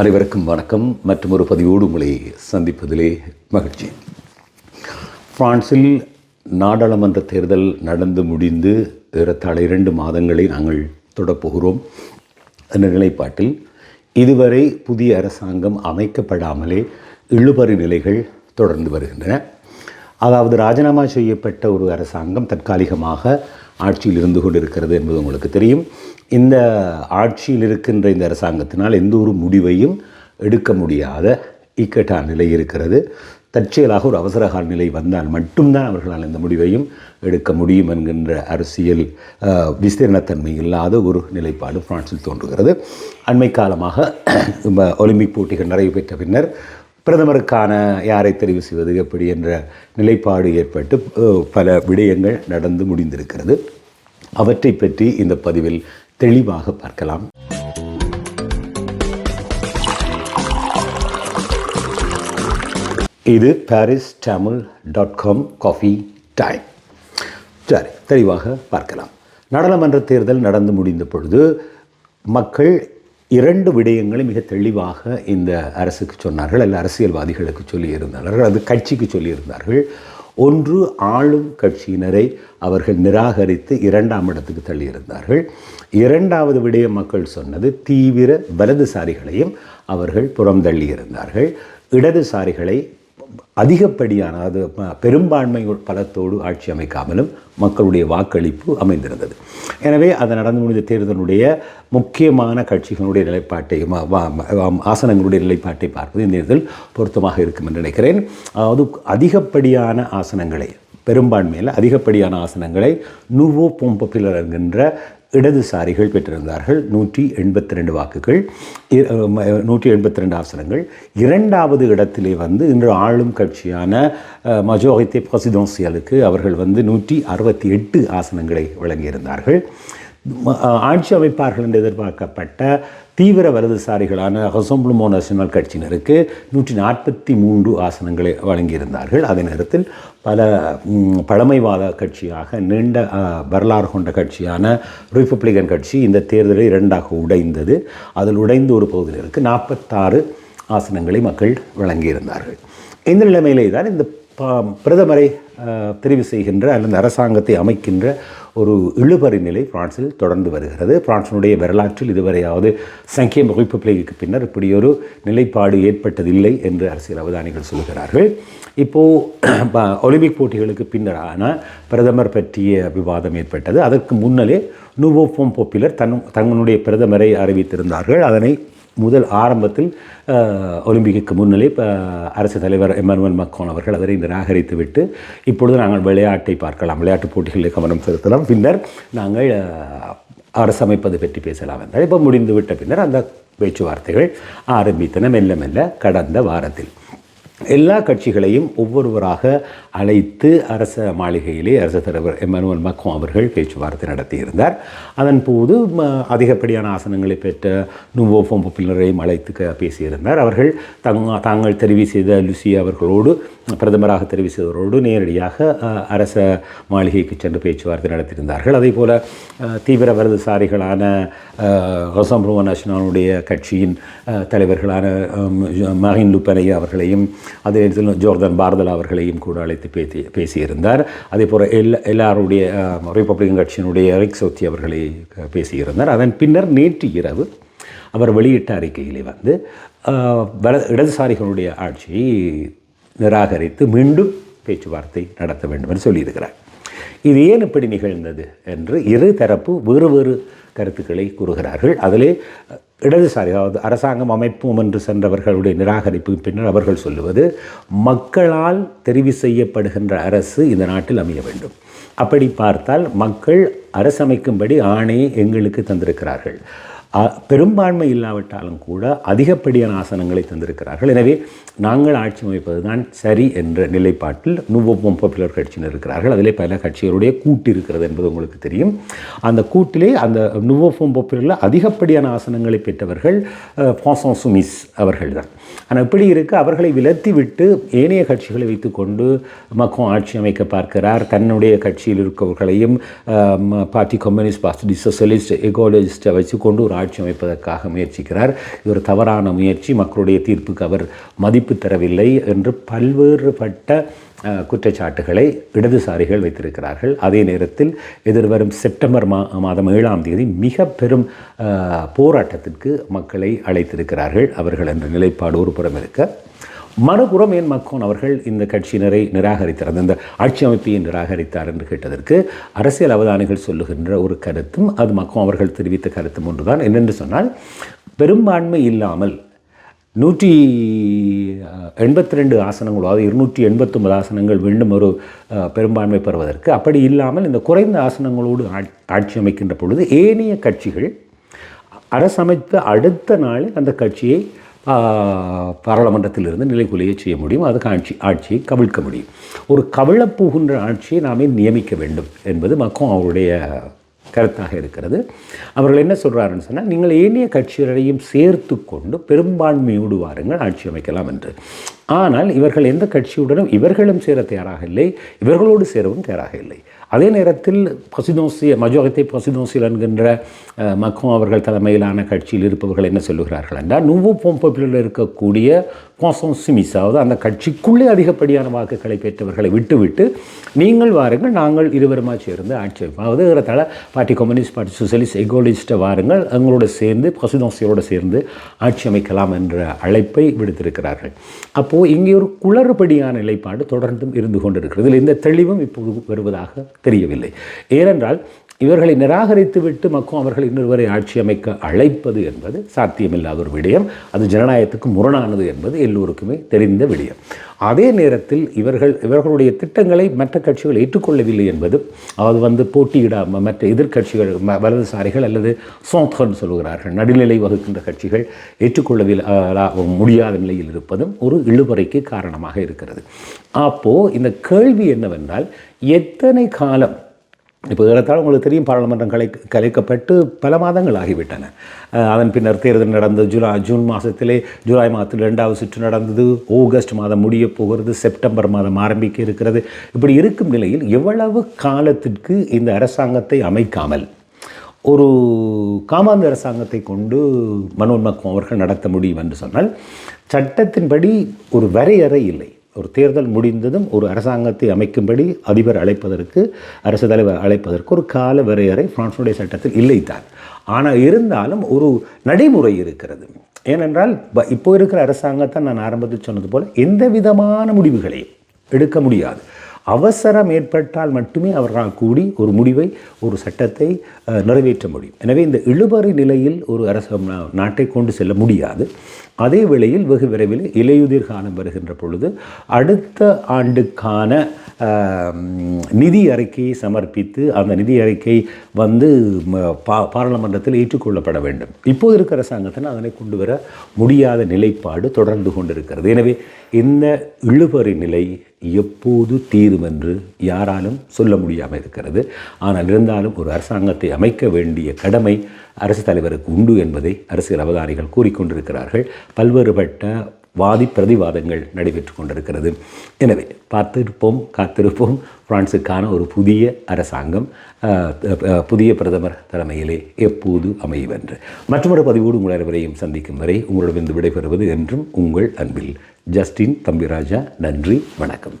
அனைவருக்கும் வணக்கம். மற்றும் ஒரு பதிவோடு உங்களை சந்திப்பதிலே மகிழ்ச்சி. பிரான்சில் நாடாளுமன்ற தேர்தல் நடந்து முடிந்து ஏறத்தாழ இரண்டு மாதங்களை நாங்கள் தொடப்போகிறோம். என்ற நிலைப்பாட்டில் இதுவரை புதிய அரசாங்கம் அமைக்கப்படாமலே இழுபறி நிலைகள் தொடர்ந்து வருகின்றன. அதாவது ராஜினாமா செய்யப்பட்ட ஒரு அரசாங்கம் தற்காலிகமாக ஆட்சியில் இருந்து கொண்டிருக்கிறது என்பது உங்களுக்கு தெரியும். இந்த ஆட்சியில் இருக்கின்ற இந்த அரசாங்கத்தினால் எந்த ஒரு முடிவையும் எடுக்க முடியாத இக்கட்டான நிலை இருக்கிறது. தற்செயலாக ஒரு அவசரகால நிலை வந்தால் மட்டும்தான் அவர்களால் இந்த முடிவையும் எடுக்க முடியும் என்கின்ற அரசியல் விஸ்தீர்ணத்தன்மை இல்லாத ஒரு நிலைப்பாடு பிரான்சில் தோன்றுகிறது. அண்மை காலமாக ஒலிம்பிக் போட்டிகள் நிறைவு பெற்ற பின்னர் பிரதமருக்கான யாரை தெரிவு செய்வது எப்படி என்ற நிலைப்பாடு ஏற்பட்டு பல விடயங்கள் நடந்து முடிந்திருக்கிறது. அவற்றை பற்றி இந்த பதிவில் தெளிவாக பார்க்கலாம். இது Paris Tamil dot com coffee time சரி தெளிவாக பார்க்கலாம். நாடாளுமன்ற தேர்தல் நடந்து முடிந்த பொழுது மக்கள் இரண்டு விடயங்களை மிக தெளிவாக இந்த அரசுக்கு சொன்னார்கள். அல்ல அரசியல்வாதிகளுக்கு சொல்லியிருந்தார்கள். அது கட்சிக்கு சொல்லியிருந்தார்கள். ஒன்று ஆளும் கட்சியினரை அவர்கள் நிராகரித்து இரண்டாம் இடத்துக்கு தள்ளியிருந்தார்கள். இரண்டாவது விடயம் மக்கள் சொன்னது தீவிர வலதுசாரிகளையும் அவர்கள் புறம் தள்ளியிருந்தார்கள் இடதுசாரிகளை அதிகப்படியான அது பெரும்பான்மை பலத்தோடு ஆட்சி அமைக்காமலும் மக்களுடைய வாக்களிப்பு அமைந்திருந்தது. எனவே அது நடந்து முடிந்த தேர்தலுடைய முக்கியமான கட்சிகளுடைய நிலைப்பாட்டை ஆசனங்களுடைய நிலைப்பாட்டை பார்ப்பது இந்த தேர்தல் பொருத்தமாக இருக்கும் என்று நினைக்கிறேன். அதாவது அதிகப்படியான ஆசனங்களை பெரும்பான்மையில் அதிகப்படியான ஆசனங்களை நுவோ பொம்பப்பிலர் என்கின்ற இடதுசாரிகள் பெற்றிருந்தார்கள். நூற்றி எண்பத்தி ரெண்டு வாக்குகள் நூற்றி எண்பத்தி ரெண்டு ஆசனங்கள் இரண்டாவது இடத்திலே வந்து இன்று ஆளும் கட்சியான மஜோரித்தே பிரசிடென்சியலுக்கு அவர்கள் வந்து நூற்றி அறுபத்தி எட்டு ஆசனங்களை வழங்கியிருந்தார்கள். ஆட்சி அமைப்பார்கள் என்று எதிர்பார்க்கப்பட்ட தீவிர வலதுசாரிகளான ஹொசம்புளுமோ நேஷனல் கட்சியினருக்கு நூற்றி நாற்பத்தி மூன்று ஆசனங்களை வழங்கியிருந்தார்கள். அதே நேரத்தில் பல பழமைவாத கட்சியாக நீண்ட வரலாறு கொண்ட கட்சியான ரிப்பப்ளிகன் கட்சி இந்த தேர்தலை இரண்டாக உடைந்தது. அதில் உடைந்த ஒரு பகுதியினருக்கு நாற்பத்தாறு ஆசனங்களை மக்கள் வழங்கியிருந்தார்கள். இந்த நிலைமையிலே தான் இந்த ப- பிரதமரை தெரிவு செய்கின்ற அல்லது அரசாங்கத்தை அமைக்கின்ற ஒரு இழுபறி நிலை பிரான்சில் தொடர்ந்து வருகிறது. பிரான்சினுடைய வரலாற்றில் இதுவரையாவது சங்கிய ரிப்பப்ளிக்கு பின்னர் இப்படி ஒரு நிலைப்பாடு ஏற்பட்டதில்லை என்று அரசியல் அவதானிகள் சொல்கிறார்கள். இப்போது ஒலிம்பிக் போட்டிகளுக்கு பின்னரான பிரதமர் பற்றிய விவாதம் ஏற்பட்டது. அதற்கு முன்னலே நுவோ ஃபோம் தன் தங்களுடைய பிரதமரை அறிவித்திருந்தார்கள். அதனை முதல் ஆரம்பத்தில் ஒலிம்பிக்கு முன்னிலே இப்போ அரசு தலைவர் எம்மானுவல் மக்கோன் அவர்கள் அதனை நிராகரித்து விட்டு இப்பொழுது நாங்கள் விளையாட்டை பார்க்கலாம் விளையாட்டுப் போட்டிகளில் கவனம் செலுத்தலாம். பின்னர் நாங்கள் அரசமைப்பது அரசு அமைப்பது பற்றி பேசலாம் என்றால் இப்போ முடிந்துவிட்ட பின்னர் அந்த பேச்சுவார்த்தைகள் ஆரம்பித்தன. மெல்ல மெல்ல கடந்த வாரத்தில். எல்லா கட்சிகளையும் ஒவ்வொருவராக அழைத்து அரச மாளிகையிலே அரச தலைவர் எம்மானுவல் மக்கோ அவர்கள் பேச்சுவார்த்தை நடத்தியிருந்தார். அதன் போது ம, அதிகப்படியான ஆசனங்களை பெற்ற நுவோ பொம்பிலரையும் அழைத்து பேசியிருந்தார். அவர்கள் தங் தாங்கள் தெரிவு செய்த லுசி அவர்களோடு பிரதமராக தெரிவு செய்தவரோடு நேரடியாக அரச மாளிகைக்கு சென்று பேச்சுவார்த்தை நடத்தியிருந்தார்கள். அதே போல் அ, தீவிர வலதுசாரிகளான ஹொசம்ருவ நேஷனலுடைய கட்சியின் தலைவர்களான அம், ஜ- மஹின் லுப்பனை அவர்களையும் அதே நேரத்தில் ஜோர்தான் பாரதல் அவர்களையும் கூட அழைத்து பேசி பேசியிருந்தார். அதே போல் எல்லா எல்லாருடைய ரிப்பப்ளிகன் கட்சியினுடைய எரிக் சோத்தி அவர்களை பேசியிருந்தார். அதன் பின்னர் நேற்று இரவு அவர் வெளியிட்ட அறிக்கையிலே வந்து வல இடதுசாரிகளுடைய ஆட்சியை நிராகரித்து மீண்டும் பேச்சுவார்த்தை நடத்த வேண்டும் என்று சொல்லியிருக்கிறார். இது ஏன் இப்படி நிகழ்ந்தது என்று இரு தரப்பு வேறு வேறு கருத்துக்களை கூறுகிறார்கள். அதிலே இடதுசாரி அதாவது அரசாங்கம் அமைப்போம் என்று சென்றவர்களுடைய நிராகரிப்பு பின்னர் அவர்கள் சொல்லுவது மக்களால் தெரிவு செய்யப்படுகின்ற அரசு இந்த நாட்டில் அமைய வேண்டும். அப்படி பார்த்தால் மக்கள் அரசமைக்கும்படி ஆணையை எங்களுக்கு தந்திருக்கிறார்கள். பெரும்பான்மை இல்லாவிட்டாலும் கூட அதிகப்படியான ஆசனங்களை தந்திருக்கிறார்கள். எனவே நாங்கள் ஆட்சி அமைப்பது தான் சரி என்ற நிலைப்பாட்டில் நுவப்பம் பாப்புலர் கட்சியினர் இருக்கிறார்கள். அதிலே பல கட்சிகளுடைய கூட்டு இருக்கிறது என்பது உங்களுக்கு தெரியும். அந்த கூட்டிலே அந்த நுவப்பம் பாப்புலரில் அதிகப்படியான ஆசனங்களை பெற்றவர்கள் ஃபாசன் சுமிஸ் அவர்கள் தான் ஆனால் இப்படி இருக்க அவர்களை விலத்தி விட்டு ஏனைய கட்சிகளை வைத்துக்கொண்டு மக்கள் ஆட்சி அமைக்க பார்க்கிறார். தன்னுடைய கட்சியில் இருக்கவர்களையும் பார்ட்டி கம்யூனிஸ்ட் பார்ட்டி சோசியலிஸ்ட் எகோலஜிஸ்ட்டை வச்சுக்கொண்டு ஒரு ஆட்சி அமைப்பதற்காக முயற்சிக்கிறார். இது ஒரு தவறான முயற்சி. மக்களுடைய தீர்ப்புக்கு அவர் மதிப்பு தரவில்லை என்று பல்வேறுபட்ட குற்றச்சாட்டுகளை இடதுசாரிகள் வைத்திருக்கிறார்கள். அதே நேரத்தில் எதிர்வரும் செப்டம்பர் மா மாதம் ஏழாம் தேதி மிக பெரும் போராட்டத்திற்கு மக்களை அழைத்திருக்கிறார்கள். அவர்கள் என்ற நிலைப்பாடு ஒரு புறம் இருக்க மறுபுறம் ஏன் மக்கோன் அவர்கள் இந்த கட்சியினரை நிராகரித்தார் அந்த ஆட்சி அமைப்பையை நிராகரித்தார் என்று கேட்டதற்கு அரசியல் அவதானிகள் சொல்லுகின்ற ஒரு கருத்தும் அது மக்கோன் அவர்கள் தெரிவித்த கருத்தும் ஒன்றுதான். என்னென்று சொன்னால் பெரும்பான்மை இல்லாமல் நூற்றி எண்பத்தி ரெண்டு ஆசனங்கள் அதாவது இருநூற்றி எண்பத்தொன்பது ஆசனங்கள் வேண்டும் ஒரு பெரும்பான்மை பெறுவதற்கு அப்படி இல்லாமல் இந்த குறைந்த ஆசனங்களோடு ஆட்சி அமைக்கின்ற பொழுது ஏனைய கட்சிகள் அரசமைத்த அடுத்த நாளில் அந்த கட்சியை பாராளுமன்றத்திலிருந்து நிலைக்குலைய செய்ய முடியும். அதுக்கு ஆட்சி ஆட்சியை கவிழ்க்க முடியும். ஒரு கவிழப்போகின்ற ஆட்சியை நாமே நியமிக்க வேண்டும் என்பது மக்கும் அவருடைய கருத்தாக இருக்கிறது. அவர்கள் என்ன சொல்கிறாருன்னு சொன்னால் நீங்கள் ஏனைய கட்சிகளையும் சேர்த்து கொண்டு பெரும்பான்மையோடு வாருங்கள் ஆட்சி அமைக்கலாம் என்று. ஆனால் இவர்கள் எந்த கட்சியுடனும் இவர்களும் சேர தயாராக இல்லை இவர்களோடு சேரவும் தயாராக இல்லை. அதே நேரத்தில் பசிதோசி மஜோகத்தை பசிதோசில் என்கின்ற மக்கும் அவர்கள் தலைமையிலான கட்சியில் இருப்பவர்கள் என்ன சொல்லுகிறார்கள் என்றால் நுவோ போம்பப்பில் இருக்கக்கூடிய கோசம் சிமிஸ் அதாவது அந்த கட்சிக்குள்ளே அதிகப்படியான வாக்குகளை பெற்றவர்களை விட்டுவிட்டு நீங்கள் வாருங்கள் நாங்கள் இருவருமா சேர்ந்து ஆட்சி அதாவது ஏறத்தாழ பார்ட்டி கம்யூனிஸ்ட் பார்ட்டி சோசியலிஸ்ட் எகோலிஸ்ட்டை வாருங்கள் எங்களோட சேர்ந்து பசுதோசியோடு சேர்ந்து ஆட்சி அமைக்கலாம் என்ற அழைப்பை விடுத்திருக்கிறார்கள். அப்போது இங்கே ஒரு குளறுபடியான நிலைப்பாடு தொடர்ந்தும் இருந்து கொண்டிருக்கிறது. இதில் தெளிவும் இப்போது வருவதாக தெரியவில்லை. ஏனென்றால் இவர்களை நிராகரித்துவிட்டு மக்கும் அவர்கள் இன்னொருவரை ஆட்சி அமைக்க அழைப்பது என்பது சாத்தியமில்லாத ஒரு விடயம். அது ஜனநாயகத்துக்கு முரணானது என்பது எல்லோருக்குமே தெரிந்த விடயம். அதே நேரத்தில் இவர்கள் இவர்களுடைய திட்டங்களை மற்ற கட்சிகள் ஏற்றுக்கொள்ளவில்லை என்பது அது வந்து போட்டியிடாம மற்ற எதிர்க்கட்சிகள் ம- வலதுசாரிகள் அல்லது சோத்கன் சொல்கிறார்கள் நடுநிலை வகுக்கின்ற கட்சிகள் ஏற்றுக்கொள்ளவில்லை முடியாத நிலையில் இருப்பதும் ஒரு இழுபறைக்கு காரணமாக இருக்கிறது. அப்போது இந்த கேள்வி என்னவென்றால் எத்தனை காலம் இப்போ ஏறத்தாழ உங்களுக்கு தெரியும் பாராளுமன்றம் கலை கலைக்கப்பட்டு பல மாதங்கள் ஆகிவிட்டன. அதன் பின்னர் தேர்தல் நடந்தது ஜூலை ஜூன் மாதத்திலே ஜூலை மாதத்தில் ரெண்டாவது சுற்று நடந்தது. ஆகஸ்ட் மாதம் முடிய போகிறது. செப்டம்பர் மாதம் ஆரம்பிக்க இருக்கிறது. இப்படி இருக்கும் நிலையில் எவ்வளவு காலத்திற்கு இந்த அரசாங்கத்தை அமைக்காமல் ஒரு காமாந்த அரசாங்கத்தை கொண்டு மனோன் மக்கும் அவர்கள் நடத்த முடியும் என்று சொன்னால் சட்டத்தின்படி ஒரு வரையறை இல்லை. ஒரு தேர்தல் முடிந்ததும் ஒரு அரசாங்கத்தை அமைக்கும்படி அதிபர் அழைப்பதற்கு அரசு தலைவர் அழைப்பதற்கு ஒரு கால வரையறை பிரான்ஸுடைய சட்டத்தில் இல்லைத்தான். ஆனால் இருந்தாலும் ஒரு நடைமுறை இருக்கிறது. ஏனென்றால் இப்போ இருக்கிற அரசாங்கத்தை நான் ஆரம்பத்தில் சொன்னது போல் எந்த விதமான முடிவுகளையும் எடுக்க முடியாது. அவசரம் ஏற்பட்டால் மட்டுமே அவர்களால் கூடி ஒரு முடிவை ஒரு சட்டத்தை நிறைவேற்ற முடியும். எனவே இந்த இழுபறி நிலையில் ஒரு அரசு நாட்டை கொண்டு செல்ல முடியாது. அதே வேளையில் வெகு விரைவில் இலையுதிர் காலம் வருகின்ற பொழுது அடுத்த ஆண்டுக்கான நிதி அறிக்கையை சமர்ப்பித்து அந்த நிதி அறிக்கை வந்து பா பாராளுமன்றத்தில் ஏற்றுக்கொள்ளப்பட வேண்டும். இப்போது இருக்கிற அரசாங்கத்தில் அதனை கொண்டு வர முடியாத நிலைப்பாடு தொடர்ந்து கொண்டிருக்கிறது. எனவே இந்த இழுபறி நிலை எப்போது தீரும் என்று யாராலும் சொல்ல முடியாமல் இருக்கிறது. ஆனால் இருந்தாலும் ஒரு அரசாங்கத்தை அமைக்க வேண்டிய கடமை அரசு தலைவருக்கு உண்டு என்பதை அரசியல் அவதானிகள் கூறிக்கொண்டிருக்கிறார்கள் பல்வேறுபட்ட வாதி பிரதிவாதங்கள் நடைபெற்று கொண்டிருக்கிறது. எனவே பார்த்திருப்போம் காத்திருப்போம். பிரான்சுக்கான ஒரு புதிய அரசாங்கம் புதிய பிரதமர் தலைமையிலே எப்போது அமையும் என்று. மற்றொரு பதிவோடு உங்கள் அனைவரையும் சந்திக்கும் வரை உங்களிடமிருந்து விடைபெறுவது என்றும் உங்கள் அன்பில் ஜஸ்டின் தம்பிராஜா நன்றி வணக்கம்.